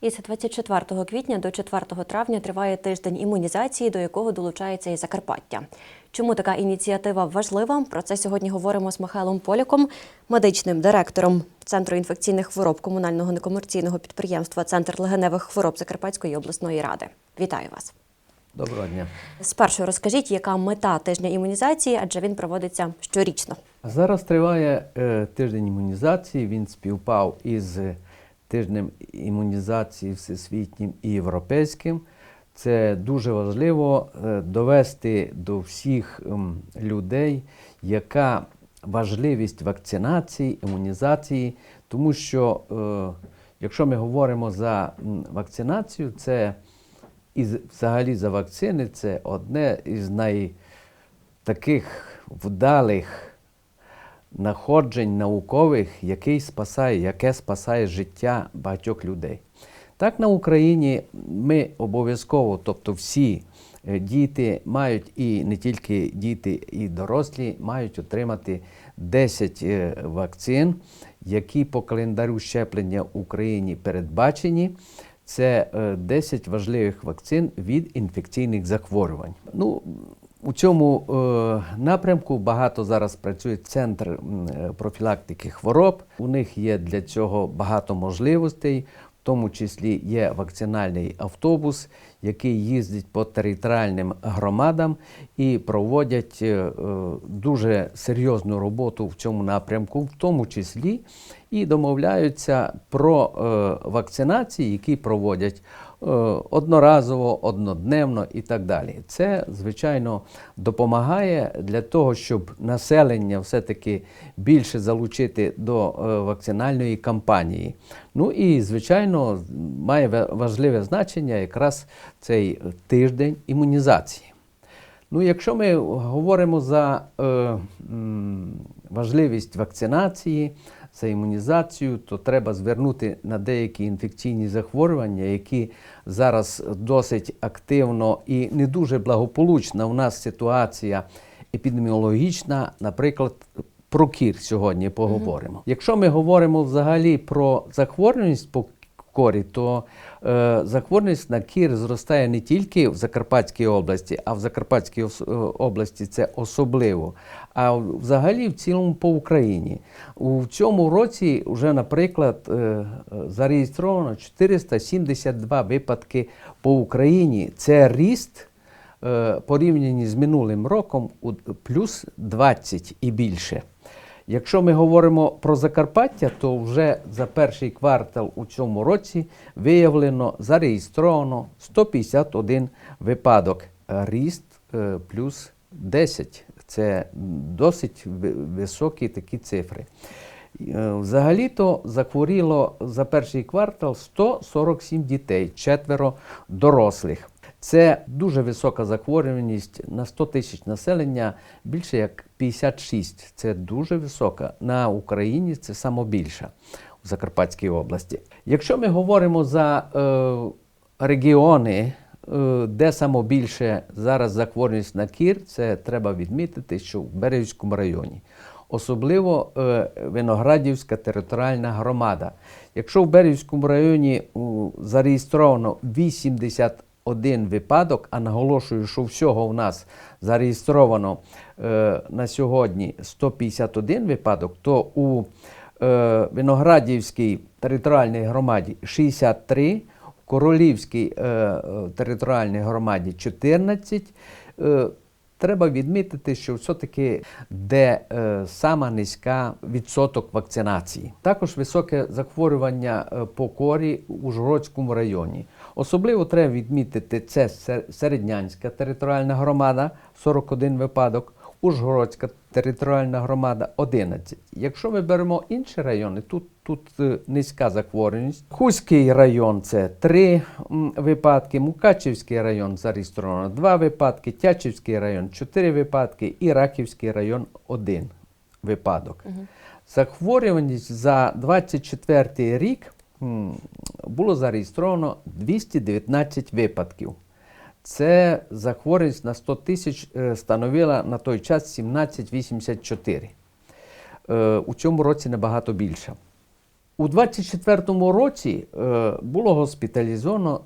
Із 24 квітня до 4 травня триває тиждень імунізації, до якого долучається і Закарпаття. Чому така ініціатива важлива? Про це сьогодні говоримо з Михайлом Поляком, медичним директором Центру інфекційних хвороб комунального некомерційного підприємства Центр легеневих хвороб Закарпатської обласної ради. Вітаю вас. Доброго дня. Спершу розкажіть, яка мета тижня імунізації, адже він проводиться щорічно. Зараз триває е, тиждень імунізації. Він співпав із тижнем імунізації всесвітнім і європейським. Це дуже важливо е, довести до всіх ем, людей, яка важливість вакцинації, імунізації, тому що е, якщо ми говоримо за вакцинацію, це і взагалі за вакцини це одне із най таких вдалих находжень наукових, який спасає, яке спасає життя багатьох людей. Так на Україні ми обов'язково, тобто всі е, діти мають і не тільки діти, і дорослі мають отримати 10 е, вакцин, які по календарю щеплення в Україні передбачені. Це е, 10 важливих вакцин від інфекційних захворювань. Ну, у цьому е, напрямку багато зараз працює центр е, профілактики хвороб. У них є для цього багато можливостей, в тому числі є вакцинальний автобус, який їздить по територіальним громадам і проводять е, дуже серйозну роботу в цьому напрямку, в тому числі і домовляються про е, вакцинації, які проводять е, одноразово, однодневно і так далі. Це, звичайно, допомагає для того, щоб населення все-таки більше залучити до е, вакцинальної кампанії. Ну і, звичайно, має важливе значення якраз цей тиждень імунізації. Ну, якщо ми говоримо за е, важливість вакцинації, за імунізацію, то треба звернути на деякі інфекційні захворювання, які зараз досить активно і не дуже благополучна у нас ситуація епідеміологічна, наприклад. Про кір сьогодні поговоримо. Якщо ми говоримо взагалі про захворюваність по корі, то захворюваність на кір зростає не тільки в Закарпатській області, а в Закарпатській е, області це особливо, а взагалі в цілому по Україні. У цьому році вже, наприклад, е, е, зареєстровано 472 випадки по Україні. Це ріст е, порівняні з минулим роком плюс 20 і більше. Якщо ми говоримо про Закарпаття, то вже за перший квартал у цьому році виявлено, зареєстровано 151 випадок. Ріст е, плюс 10. Це досить високі такі цифри. Е, Взагалі-то захворіло за перший квартал 147 дітей, четверо дорослих. Це дуже висока захворюваність на 100 тисяч населення, більше як 56. Це дуже висока. На Україні це самобільша у Закарпатській області. Якщо ми говоримо за е, регіони, е, де самобільше зараз захворюваність на кір, це треба відмітити, що в Берегівському районі. Особливо е, Виноградівська територіальна громада. Якщо в Берегівському районі у, зареєстровано 81 випадок, а наголошую, що всього в нас зареєстровано е, на сьогодні 151 випадок, то у е, Виноградівській територіальній громаді 63, в Королівській е, е, територіальній громаді 14. Е, Треба відмітити, що все-таки де е, сама низька відсоток вакцинації. Також високе захворювання е, по корі у Ужгородському районі. Особливо треба відмітити це Середнянська територіальна громада 41 випадок, Ужгородська територіальна громада 11. Якщо ми беремо інші райони, тут, тут е, низька захворюваність. Хуський район це 3 випадки, Мукачівський район зареєстровано 2 випадки, Тячівський район 4 випадки і Раківський район 1 випадок. Захворюваність за 24 рік було зареєстровано 219 випадків. Це захворюваність на 100 тисяч е, становила на той час 17,84. Е, У цьому році набагато більша. У 24-му році е, було госпіталізовано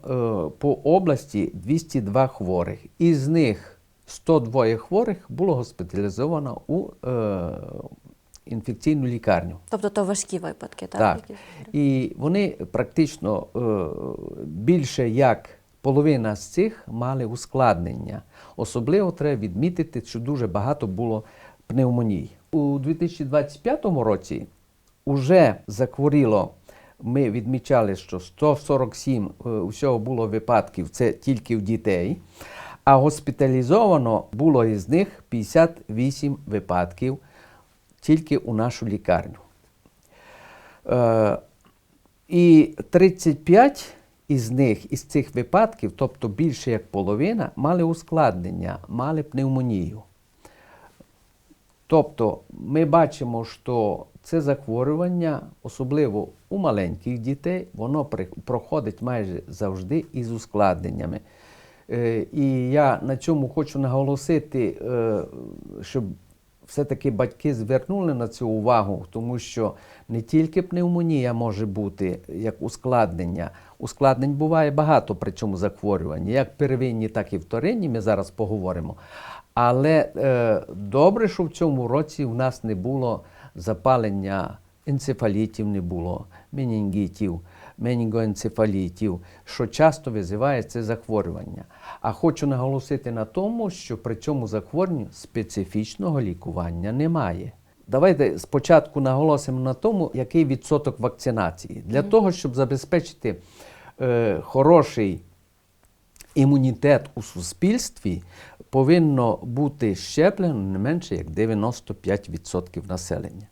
по області 202 хворих. Із них 102 хворих було госпіталізовано у інфекційну лікарню. Тобто то важкі випадки, так? Так. І вони практично е, більше як половина з цих мали ускладнення. Особливо треба відмітити, що дуже багато було пневмоній. У 2025 році вже захворіло. Ми відмічали, що 147 е, усього було випадків, це тільки в дітей, а госпіталізовано було із них 58 випадків тільки у нашу лікарню. Е, і 35 із них, із цих випадків, тобто більше як половина, мали ускладнення, мали пневмонію. Тобто ми бачимо, що це захворювання, особливо у маленьких дітей, воно проходить майже завжди із ускладненнями. Е, І я на цьому хочу наголосити, е, щоб все-таки батьки звернули на цю увагу, тому що не тільки пневмонія може бути як ускладнення. Ускладнень буває багато при цьому захворюванні, як первинні, так і вторинні. Ми зараз поговоримо. Але е, добре, що в цьому році у нас не було запалення енцефалітів, не було менінгітів, менінгоенцефалітів, що часто визиває це захворювання. А хочу наголосити на тому, що при цьому захворюванні специфічного лікування немає. Давайте спочатку наголосимо на тому, який відсоток вакцинації. Для того, щоб забезпечити е, хороший імунітет у суспільстві повинно бути щеплено не менше як 95% населення.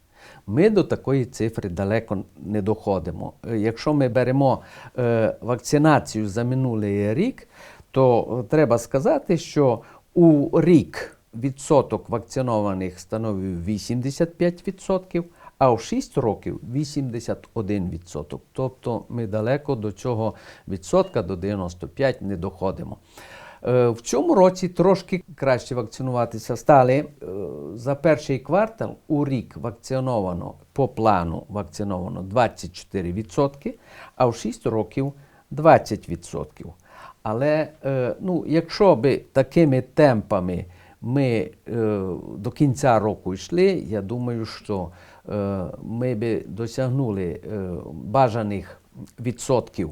Ми до такої цифри далеко не доходимо. Е, Якщо ми беремо е, вакцинацію за минулий рік, то е, треба сказати, що у рік відсоток вакцинованих становив 85%, а у 6 років 81%. Тобто ми далеко до цього відсотка, до 95 не доходимо. Е, В цьому році трошки краще вакцинуватися стали. Е, За перший квартал у рік вакциновано по плану вакциновано 24%, а в 6 років 20%. Але е, ну, якщо би такими темпами ми до кінця року йшли, я думаю, що ми би досягнули бажаних відсотків,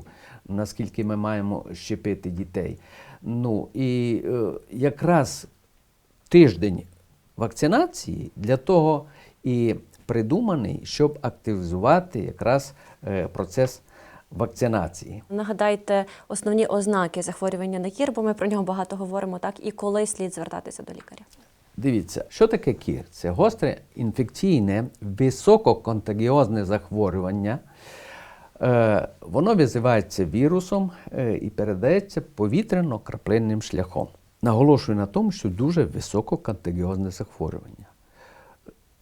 наскільки ми маємо щепити дітей. Ну і е, якраз тиждень вакцинації для того і придуманий, щоб активізувати якраз е, процес вакцинації. Нагадайте основні ознаки захворювання на кір, бо ми про нього багато говоримо, так і коли слід звертатися до лікаря. Дивіться, що таке кір? Це гостре інфекційне, висококонтагіозне захворювання. Е, воно визивається вірусом е, і передається повітряно-краплинним шляхом. Наголошую на тому, що дуже висококонтагіозне захворювання.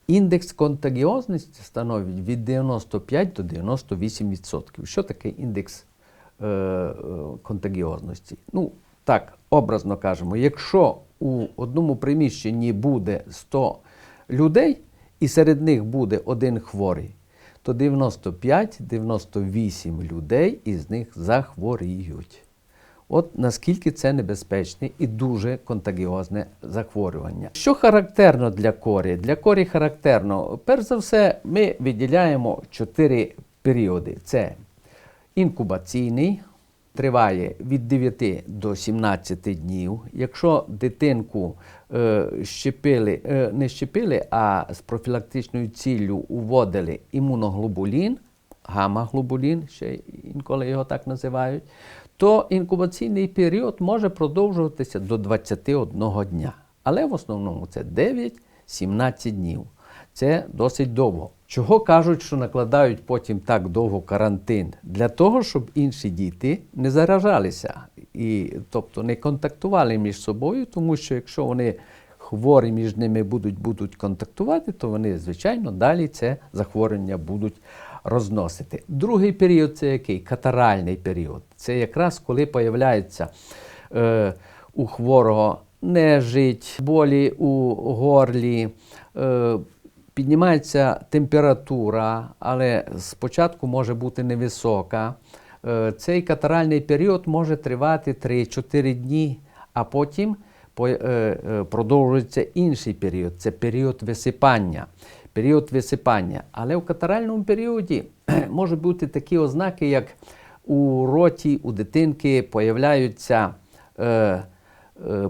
Індекс контагіозності становить від 95 до 98%. Що таке індекс е, контагіозності? Ну, так, образно кажемо, якщо у одному приміщенні буде 100 людей, і серед них буде один хворий, то 95-98 людей із них захворіють. От наскільки це небезпечне і дуже контагіозне захворювання. Що характерно для корі? Для корі характерно, перш за все, ми виділяємо чотири періоди: це інкубаційний, триває від 9 до 17 днів. Якщо дитинку е, щепили, е, не щепили, а з профілактичною ціллю уводили імуноглобулін, гамма-глобулін, ще інколи його так називають, то інкубаційний період може продовжуватися до 21 дня. Але в основному це 9-17 днів. Це досить довго. Чого кажуть, що накладають потім так довго карантин? Для того, щоб інші діти не заражалися, і, тобто не контактували між собою, тому що якщо вони хворі між ними будуть, будуть контактувати, то вони, звичайно, далі це захворювання будуть розносити. Другий період це який? Катаральний період. Це якраз коли появляється е, у хворого нежить, болі у горлі, е, піднімається температура, але спочатку може бути невисока. Е, Цей катаральний період може тривати 3-4 дні, а потім по- е, е, продовжується інший період це період висипання. Період висипання. Але в катаральному періоді можуть бути такі ознаки, як у роті у дитинки появляються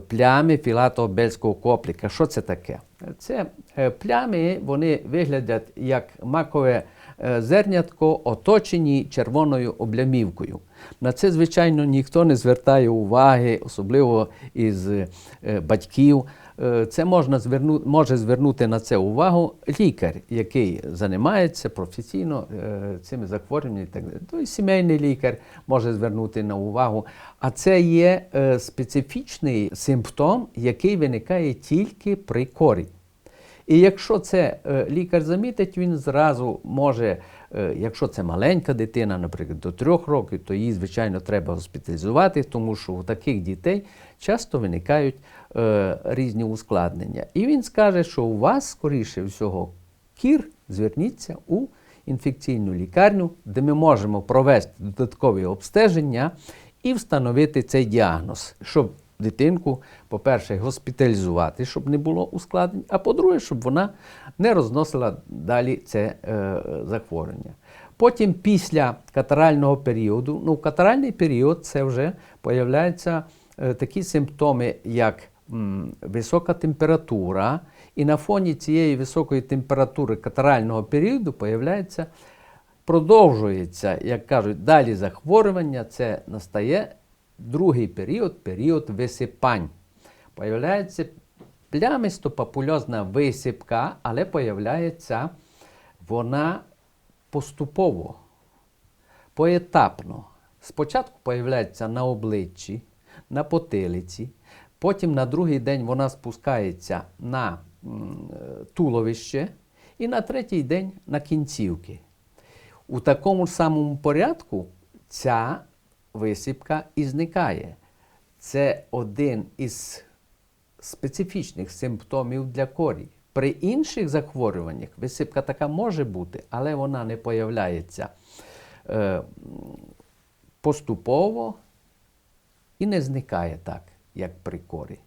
плями філатообельського копліка. Що це таке? Це е, плями, вони виглядять як макове е, зернятко, оточені червоною облямівкою. На це, звичайно, ніхто не звертає уваги, особливо із е, батьків. Е, Це можна зверну, може звернути на це увагу лікар, який займається професійно е, цими захворюваннями. і Так далі. Той сімейний лікар може звернути на увагу. А це є е, специфічний симптом, який виникає тільки при корі. І якщо це лікар замітить, він зразу може, якщо це маленька дитина, наприклад, до трьох років, то її, звичайно, треба госпіталізувати, тому що у таких дітей часто виникають е, різні ускладнення. І він скаже, що у вас, скоріше всього, кір, зверніться у інфекційну лікарню, де ми можемо провести додаткові обстеження і встановити цей діагноз, щоб дитинку, по-перше, госпіталізувати, щоб не було ускладнень, а по-друге, щоб вона не розносила далі це е, захворювання. Потім, після катарального періоду, ну, катаральний період це вже появляються е, такі симптоми, як висока температура, і на фоні цієї високої температури катарального періоду появляється продовжується, як кажуть, далі захворювання, це настає другий період, період висипань. Появляється плямисто-папульозна висипка, але появляється вона поступово, поетапно. Спочатку появляється на обличчі, на потилиці, потім на другий день вона спускається на е, туловище і на третій день на кінцівки. У такому самому порядку ця висипка і зникає. Це один із специфічних симптомів для корі. При інших захворюваннях висипка така може бути, але вона не появляється е, поступово і не зникає так, як прикорі.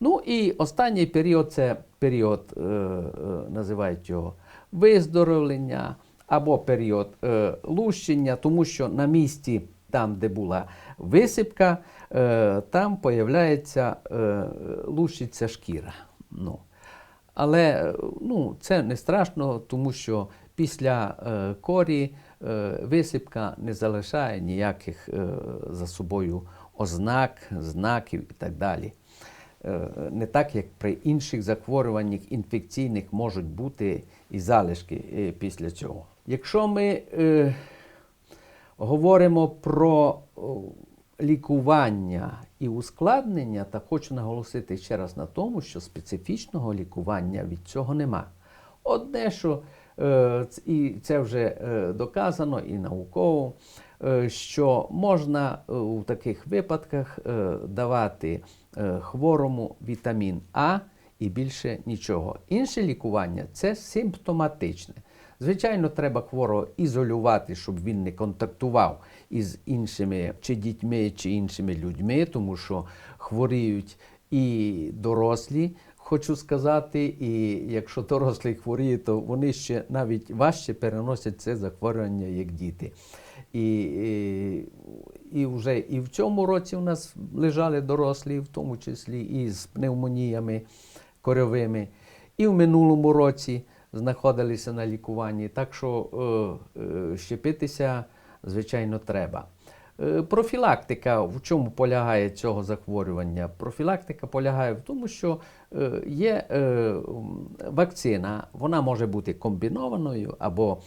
Ну і останній період це період, е, е, називають його виздоровлення або період е, лущення, тому що на місці, там, де була висипка, е, там появляється, е, лущиться шкіра. Ну. Але е, ну, це не страшно, тому що після е, корі е, висипка не залишає ніяких е, за собою ознак, знаків і так далі. Е, не так, як при інших захворюваннях інфекційних можуть бути і залишки е, після цього. Якщо ми е, говоримо про лікування і ускладнення, то хочу наголосити ще раз на тому, що специфічного лікування від цього нема. Одне, що е, і це вже е, доказано і науково, що можна е, у таких випадках е, давати е, хворому вітамін А і більше нічого. Інше лікування це симптоматичне. Звичайно, треба хворого ізолювати, щоб він не контактував із іншими чи дітьми, чи іншими людьми, тому що хворіють і дорослі, хочу сказати, і якщо дорослі хворіє, то вони ще навіть важче переносять це захворювання, як діти. І, і, і вже і в цьому році у нас лежали дорослі, в тому числі і з пневмоніями корьовими, і в минулому році знаходилися на лікуванні. Так що е, е, щепитися, звичайно, треба. Е, Профілактика в чому полягає цього захворювання? Профілактика полягає в тому, що е, є е, вакцина, вона може бути комбінованою або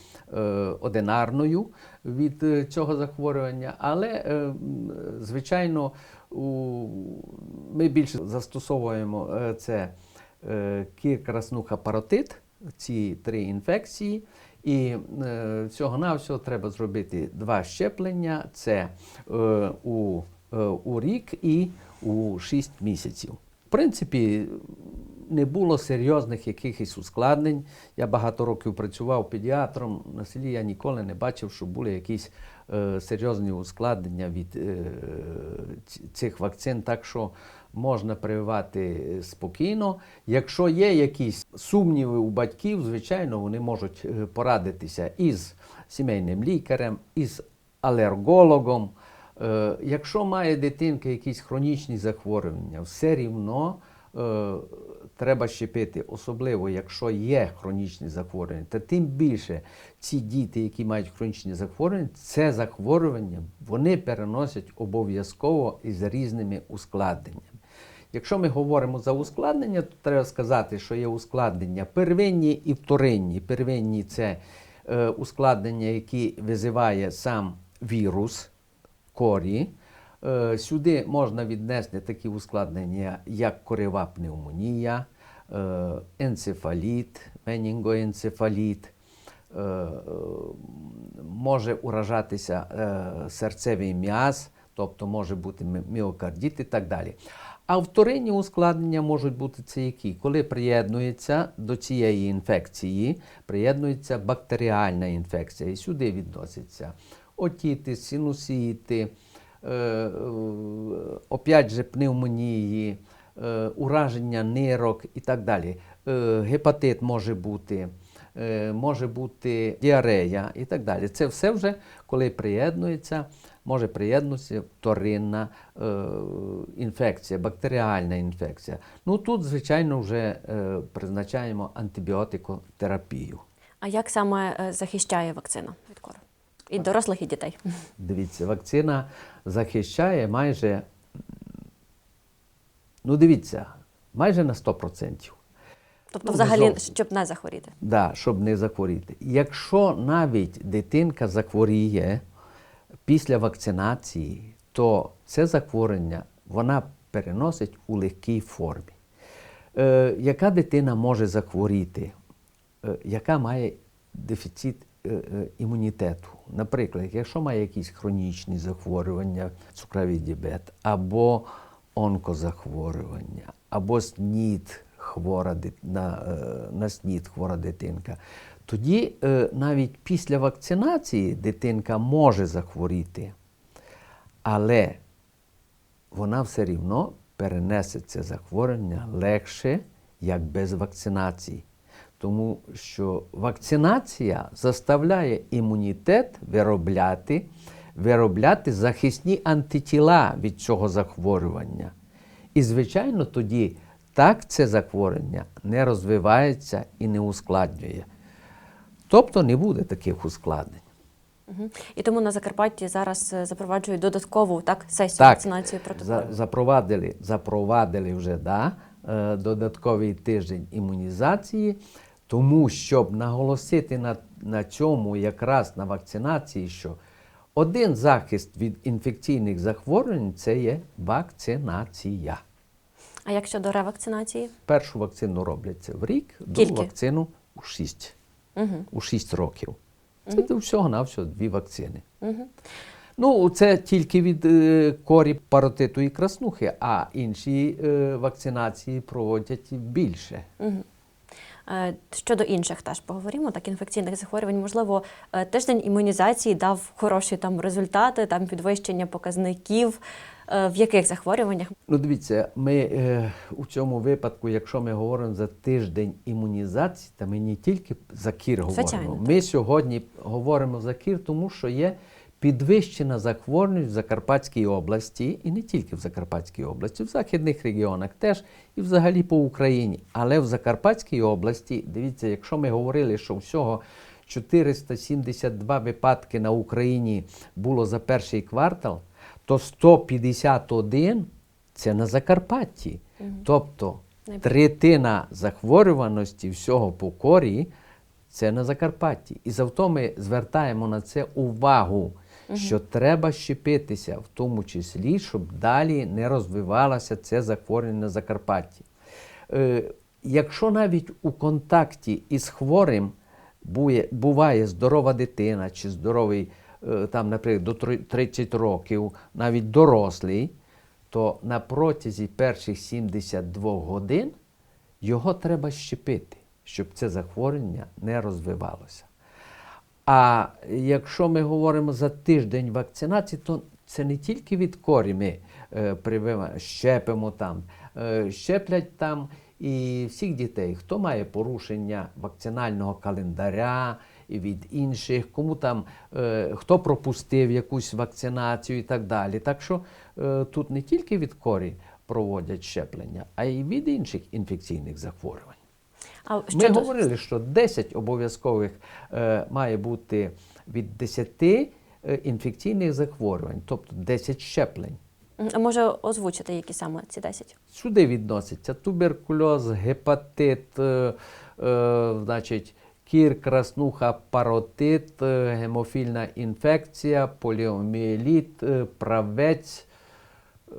одинарною від цього захворювання, але, звичайно, ми більше застосовуємо це кір, краснуха, паротит, ці три інфекції. І е, всього-навсього треба зробити два щеплення: це е, у, е, у рік і у 6 місяців. В принципі, не було серйозних якихось ускладнень. Я багато років працював педіатром на селі. Я ніколи не бачив, що були якісь е, серйозні ускладнення від е, цих вакцин. Так що можна прививати спокійно. Якщо є якісь сумніви у батьків, звичайно, вони можуть е, порадитися із сімейним лікарем, із алергологом. Е, Якщо має дитинка якісь хронічні захворювання, все рівно е, треба щепити, особливо якщо є хронічні захворювання. Та тим більше ці діти, які мають хронічні захворювання, це захворювання вони переносять обов'язково із різними ускладненнями. Якщо ми говоримо за ускладнення, то треба сказати, що є ускладнення первинні і вторинні. Первинні це е, ускладнення, які визиває сам вірус корі. Е, сюди можна віднести такі ускладнення, як корива пневмонія, е, енцефаліт, менінгоенцефаліт. Е, може уражатися е, серцевий м'яз, тобто може бути мі- міокардит і так далі. А вторинні ускладнення можуть бути це які? Коли приєднується до цієї інфекції, приєднується бактеріальна інфекція, і сюди відносяться отіти, синусіти, е, е, опять же пневмонії, е, ураження нирок і так далі. Гепатит може бути, може бути діарея і так далі. Це все вже, коли приєднується, може приєднутися вторинна е, інфекція, бактеріальна інфекція. Ну тут, звичайно, вже е, призначаємо антибіотикотерапію. А як саме е, захищає вакцина від кору? І дорослих, і дітей. Дивіться, вакцина захищає майже, ну дивіться, майже на 100%. Тобто, Ну, взагалі, щоб не захворіти. Да, щоб не захворіти. Якщо навіть дитинка захворіє після вакцинації, то це захворювання вона переносить у легкій формі. Е, яка дитина може захворіти, е, яка має дефіцит е, е, імунітету? Наприклад, якщо має якісь хронічні захворювання, цукровий діабет, або онкозахворювання, або СНІД, хвора на, е, на СНІД хвора дитинка, тоді е, навіть після вакцинації дитинка може захворіти, але вона все рівно перенесе це захворювання легше, як без вакцинації. Тому що вакцинація заставляє імунітет виробляти, виробляти захисні антитіла від цього захворювання. І, звичайно, тоді так це захворювання не розвивається і не ускладнює. Тобто не буде таких ускладнень. І тому на Закарпатті зараз е, запроваджують додаткову так, сесію Так, вакцинації проти за, запровадили, запровадили вже да, е, додатковий тиждень імунізації, тому щоб наголосити на, на цьому якраз на вакцинації, що один захист від інфекційних захворювань це є вакцинація. А як щодо ревакцинації? Першу вакцину робляться в рік, другу вакцину у 6, Угу. у 6 років. Це всього на всього дві вакцини. Угу. Ну, це тільки від е, корі паротиту і краснухи, а інші е, вакцинації проводять більше. Угу. Щодо інших теж поговоримо, так інфекційних захворювань. Можливо, е, тиждень імунізації дав хороші там результати, там підвищення показників. Е, В яких захворюваннях? Ну, дивіться, ми е, у цьому випадку, якщо ми говоримо за тиждень імунізації, то ми не тільки за кір говоримо. Звичайно, Ми сьогодні говоримо за кір, тому що є підвищена захворюваність в Закарпатській області, і не тільки в Закарпатській області, в західних регіонах теж і взагалі по Україні. Але в Закарпатській області, дивіться, якщо ми говорили, що всього 472 випадки на Україні було за перший квартал, то 151 це на Закарпатті. Тобто третина захворюваності всього по корі це на Закарпатті. І завто ми звертаємо на це увагу, що треба щепитися, в тому числі, щоб далі не розвивалося це захворювання на Закарпатті. Е, якщо навіть у контакті із хворим буває здорова дитина чи здоровий, там, наприклад, до 30 років, навіть дорослий, то на протязі перших 72 годин Його треба щепити, щоб це захворювання не розвивалося. А якщо ми говоримо за тиждень вакцинації, то це не тільки від корі ми е, прививаємо, щепимо там, е, щеплять там і всіх дітей, хто має порушення вакцинального календаря від інших, кому там е, хто пропустив якусь вакцинацію і так далі. Так що е, тут не тільки від корі проводять щеплення, а й від інших інфекційних захворювань. А Ми щодо говорили, що 10 обов'язкових е, має бути від 10 е, інфекційних захворювань, тобто 10 щеплень. А може озвучити, які саме ці 10? Сюди відносяться туберкульоз, гепатит, е, е, значить, кір, краснуха, паротит, е, гемофільна інфекція, поліоміеліт, е, правець. Е,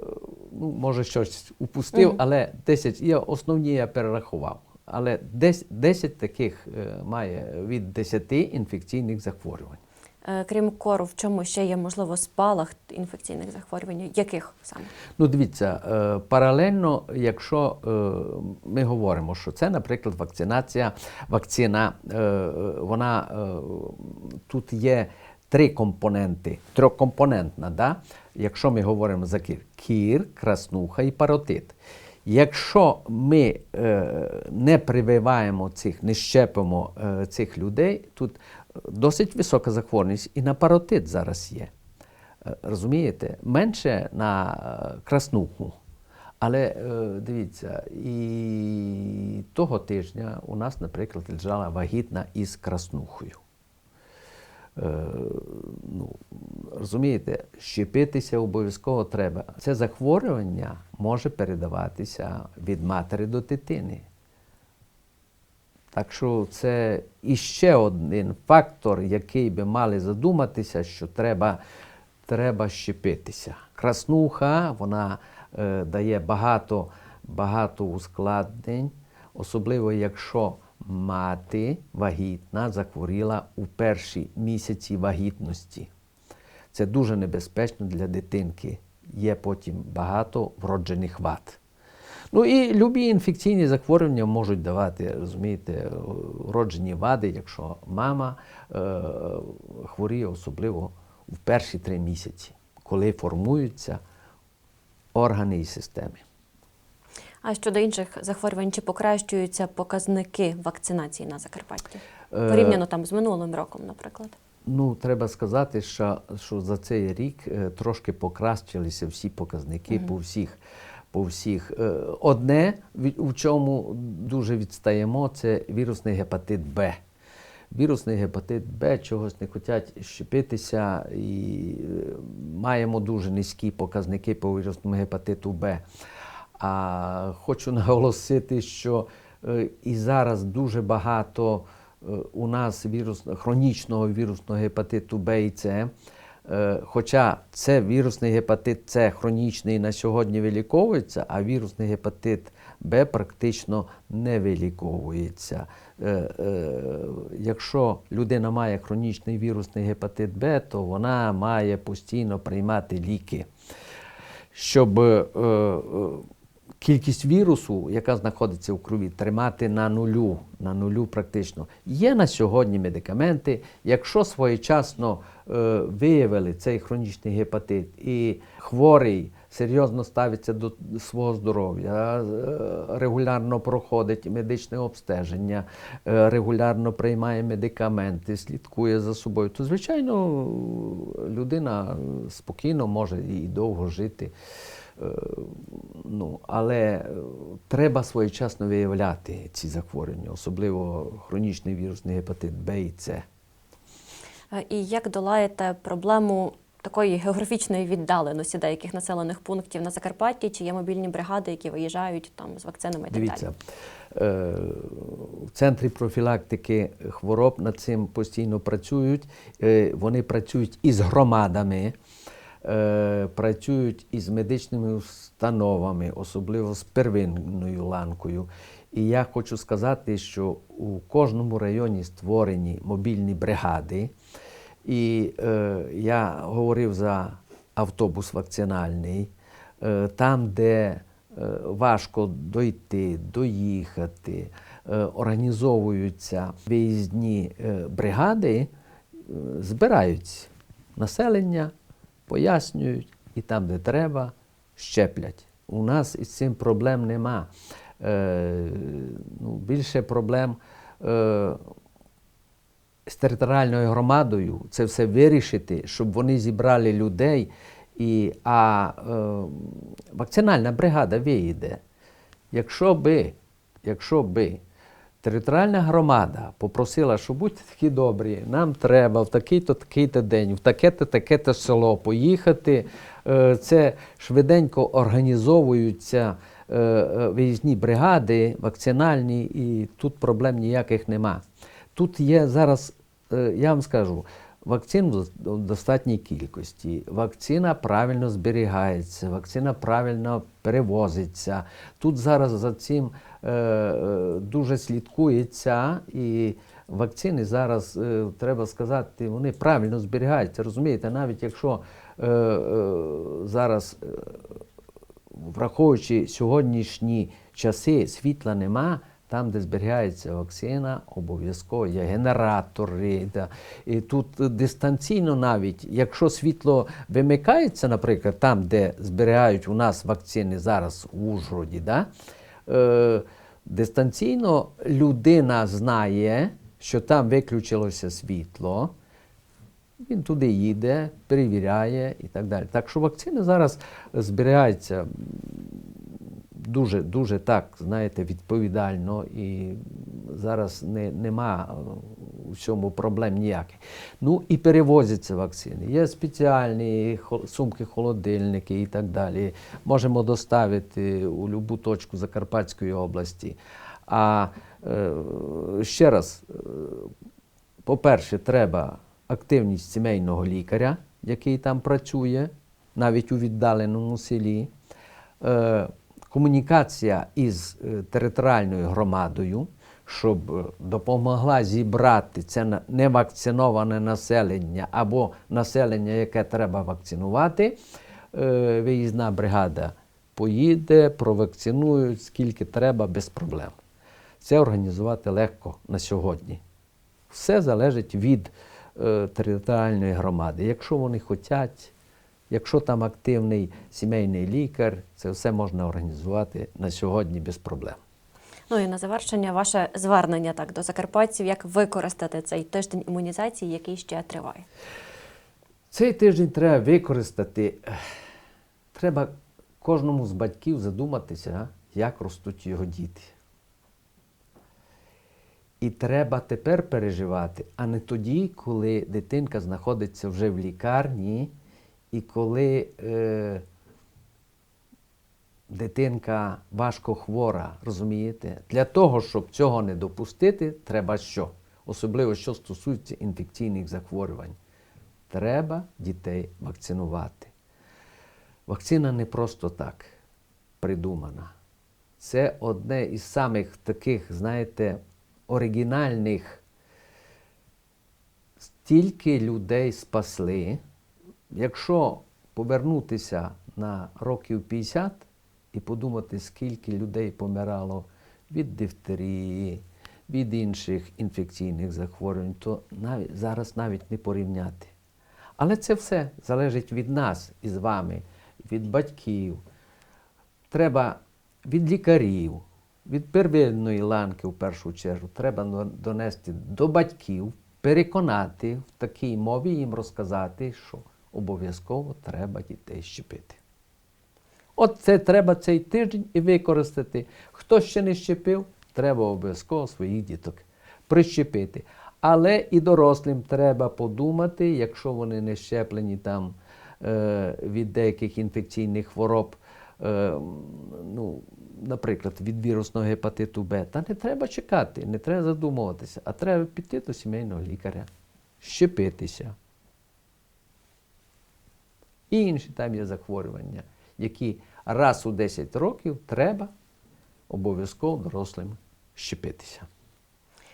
ну, може, щось упустив, але 10, я, основні я перерахував. Але 10, 10 таких має від 10 інфекційних захворювань. Е, Крім кору, в чому ще є можливо спалах інфекційних захворювань? Яких саме? Ну, дивіться, е, паралельно, якщо е, ми говоримо, що це, наприклад, вакцинація, вакцина, вона тут є три компоненти, трьохкомпонентна, да? якщо ми говоримо за кір, кір, краснуха і паротит. Якщо ми е, не прививаємо цих, не щепимо е, цих людей, тут досить висока захворюваність і на паротит зараз є. Е, Розумієте, менше на е, краснуху. Але е, дивіться, і того тижня у нас, наприклад, лежала вагітна із краснухою. Е, ну, розумієте, щепитися обов'язково треба. Це захворювання може передаватися від матері до дитини. Так що це іще один фактор, який би мали задуматися, що треба, треба щепитися. Краснуха вона е, дає багато, багато ускладнень, особливо якщо мати вагітна захворіла у перші місяці вагітності. Це дуже небезпечно для дитинки. Є потім багато вроджених вад. Ну і любі інфекційні захворювання можуть давати, розумієте, вроджені вади, якщо мама е, хворіє особливо в перші три місяці, коли формуються органи і системи. А щодо інших захворювань, чи покращуються показники вакцинації на Закарпатті? Е, Порівняно там з минулим роком, наприклад. Ну, треба сказати, що, що за цей рік е, трошки покращилися всі показники по всіх. По всіх. Е, Одне, у чому дуже відстаємо, це вірусний гепатит Б. Вірусний гепатит Б чогось не хочуть щепитися і маємо дуже низькі показники по вірусному гепатиту Б. А хочу наголосити, що е, і зараз дуже багато е, у нас вірус, хронічного вірусного гепатиту Б і С. Е, Хоча це вірусний гепатит С хронічний на сьогодні виліковується, а вірусний гепатит Б практично не виліковується. Якщо людина має хронічний вірусний гепатит Б, то вона має постійно приймати ліки щоб кількість вірусу, яка знаходиться в крові, тримати на нулю, на нулю практично. Є на сьогодні медикаменти. Якщо своєчасно е, виявили цей хронічний гепатит і хворий серйозно ставиться до свого здоров'я, е, регулярно проходить медичне обстеження, е, регулярно приймає медикаменти, слідкує за собою, то звичайно людина спокійно може і довго жити. Е, Ну, але е, треба своєчасно виявляти ці захворювання, особливо хронічний вірусний гепатит Б і С. Е, І як долаєте проблему такої географічної віддаленості деяких населених пунктів на Закарпатті? Чи є мобільні бригади, які виїжджають там з вакцинами і так Дивіться, далі? в центрі профілактики хвороб над цим постійно працюють. Вони працюють із громадами, працюють із медичними установами, особливо з первинною ланкою. І я хочу сказати, що у кожному районі створені мобільні бригади. І е, я говорив за автобус вакцинальний, е, там, де е, важко дойти, доїхати, е, організовуються виїзні е, бригади, е, збирають населення, пояснюють, і там, де треба, щеплять. У нас із цим проблем нема. Е, ну, більше проблем е, з територіальною громадою це все вирішити, щоб вони зібрали людей, і, а е, вакцинальна бригада виїде. Якщо би, якщо би територіальна громада попросила, що будьте такі добрі, нам треба в такий-то такий-то день, в таке-то таке-то село поїхати, е, це швиденько організовуються е, е, виїзні бригади, вакцинальні, і тут проблем ніяких нема. Тут є зараз, я вам скажу, вакцин в достатній кількості, вакцина правильно зберігається, вакцина правильно перевозиться. Тут зараз за цим дуже слідкується і. Вакцини зараз, е, треба сказати, вони правильно зберігаються. Розумієте, навіть якщо е, е, зараз е, враховуючи сьогоднішні часи, світла нема. Там, де зберігається вакцина, обов'язково є генератори. Да. І тут дистанційно навіть, якщо світло вимикається, наприклад, там, де зберігають у нас вакцини зараз у Ужгороді, да, е, дистанційно людина знає, що там виключилося світло, він туди їде, перевіряє і так далі. Так що вакцини зараз зберігаються дуже, дуже так, знаєте, відповідально і зараз не, нема е, у цьому проблем ніяких. Ну і перевозяться вакцини. Є спеціальні сумки, холодильники і так далі. Можемо доставити у будь-яку точку Закарпатської області. А е, ще раз, е, по-перше, треба активність сімейного лікаря, який там працює, навіть у віддаленому селі, е, комунікація із е, територіальною громадою, щоб е, допомогла зібрати це невакциноване населення або населення, яке треба вакцинувати. Е, Виїзна бригада поїде, провакцинують скільки треба без проблем. Це організувати легко на сьогодні. Все залежить від територіальної громади. Якщо вони хочуть, якщо там активний сімейний лікар, це все можна організувати на сьогодні без проблем. Ну і на завершення ваше звернення так до закарпатців, як використати цей тиждень імунізації, який ще триває. Цей тиждень треба використати. Треба кожному з батьків задуматися, як ростуть його діти. І треба тепер переживати, а не тоді, коли дитинка знаходиться вже в лікарні, і коли е, дитинка важко хвора, розумієте? Для того, щоб цього не допустити, треба що? Особливо, що стосується інфекційних захворювань. Треба дітей вакцинувати. Вакцина не просто так придумана. Це одне із самих таких, знаєте, оригінальних. Стільки людей спасли. Якщо повернутися на років 50 і подумати, скільки людей помирало від дифтерії, від інших інфекційних захворювань, то навіть, зараз навіть не порівняти. Але це все залежить від нас із вами, від батьків. Треба від лікарів, від первинної ланки в першу чергу, треба донести до батьків, переконати в такій мові їм розказати, що обов'язково треба дітей щепити. От це треба цей тиждень і використати. Хто ще не щепив, треба обов'язково своїх діток прищепити. Але і дорослим треба подумати, якщо вони не щеплені там е, від деяких інфекційних хвороб, е, ну, наприклад, від вірусного гепатиту Б, та не треба чекати, не треба задумуватися, а треба піти до сімейного лікаря, щепитися. І інші там є захворювання, які раз у 10 років треба обов'язково дорослим щепитися.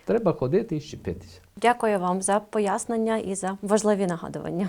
Треба ходити і щепитися. Дякую вам за пояснення і за важливі нагадування.